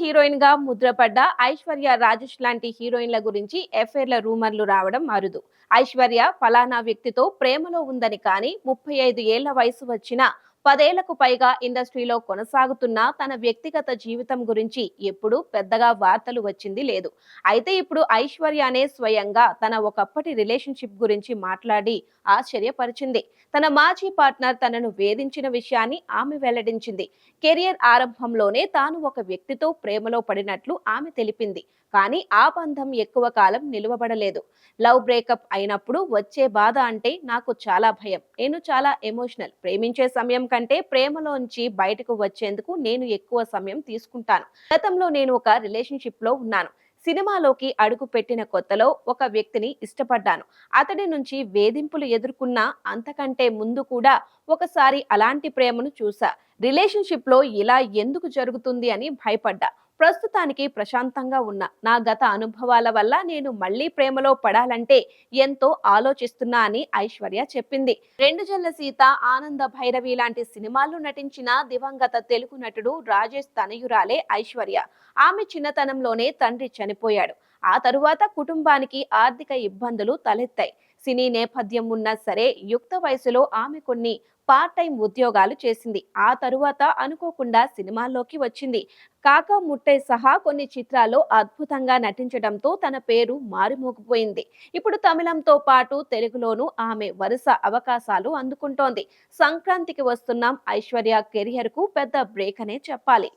హీరోయిన్గా ముద్రపడ్డ ఐశ్వర్య రాజేష్ లాంటి హీరోయిన్ల గురించి ఎఫ్ఐర్ల రూమర్లు రావడం అరుదు. ఐశ్వర్య ఫలానా వ్యక్తితో ప్రేమలో ఉందని కానీ ముప్పై ఐదు ఏళ్ళ వయసు వచ్చిన పదేళ్ళకు పైగా ఇండస్ట్రీలో కొనసాగుతున్న తన వ్యక్తిగత జీవితం గురించి ఎప్పుడూ పెద్దగా వార్తలు వచ్చింది లేదు. అయితే ఇప్పుడు ఐశ్వర్యనే స్వయంగా తన ఒకప్పటి రిలేషన్షిప్ గురించి మాట్లాడి ఆశ్చర్యపరిచింది. తన మాజీ పార్ట్నర్ తనను వేధించిన విషయాన్ని ఆమె వెల్లడించింది. కెరియర్ ఆరంభంలోనే తాను ఒక వ్యక్తితో ప్రేమలో పడినట్లు ఆమె తెలిపింది. కానీ ఆ బంధం ఎక్కువ కాలం నిలువబడలేదు. లవ్ బ్రేకప్ అయినప్పుడు వచ్చే బాధ అంటే నాకు చాలా భయం. నేను చాలా ఎమోషనల్. ప్రేమించే సమయం కంటే ప్రేమలోంచి బయటకు వచ్చేందుకు నేను ఎక్కువ సమయం తీసుకుంటాను. గతంలో నేను ఒక రిలేషన్షిప్లో ఉన్నాను. సినిమాలోకి అడుగు పెట్టిన కొత్తలో ఒక వ్యక్తిని ఇష్టపడ్డాను. అతడి నుంచి వేధింపులు ఎదుర్కొన్నా అంతకంటే ముందు కూడా ఒకసారి అలాంటి ప్రేమను చూసా రిలేషన్షిప్లో ఇలా ఎందుకు జరుగుతుంది అని భయపడ్డా. ప్రస్తుతానికి ప్రశాంతంగా ఉన్నా నా గత అనుభవాల వల్ల నేను మళ్ళీ ప్రేమలో పడాలంటే ఎంతో ఆలోచిస్తున్నా అని ఐశ్వర్య చెప్పింది. రెండు జల్ల సీత ఆనంద భైరవి లాంటి సినిమాల్లో నటించిన దివంగత తెలుగు నటుడు రాజేష్ తనయురాలే ఐశ్వర్య. ఆమె చిన్నతనంలోనే తండ్రి చనిపోయాడు. ఆ తరువాత కుటుంబానికి ఆర్థిక ఇబ్బందులు తలెత్తాయి. సినీ నేపథ్యం ఉన్నా సరే యుక్త వయసులో ఆమె కొన్ని పార్ట్ టైం ఉద్యోగాలు చేసింది. ఆ తరువాత అనుకోకుండా సినిమాల్లోకి వచ్చింది. కాకా ముట్టై సహా కొన్ని చిత్రాల్లో అద్భుతంగా నటించడంతో తన పేరు మారుమోగిపోయింది. ఇప్పుడు తమిళంతో పాటు తెలుగులోనూ ఆమె వరుస అవకాశాలు అందుకుంటోంది. సంక్రాంతికి వస్తున్నాం. ఐశ్వర్య కెరియర్కు పెద్ద బ్రేక్ అనే చెప్పాలి.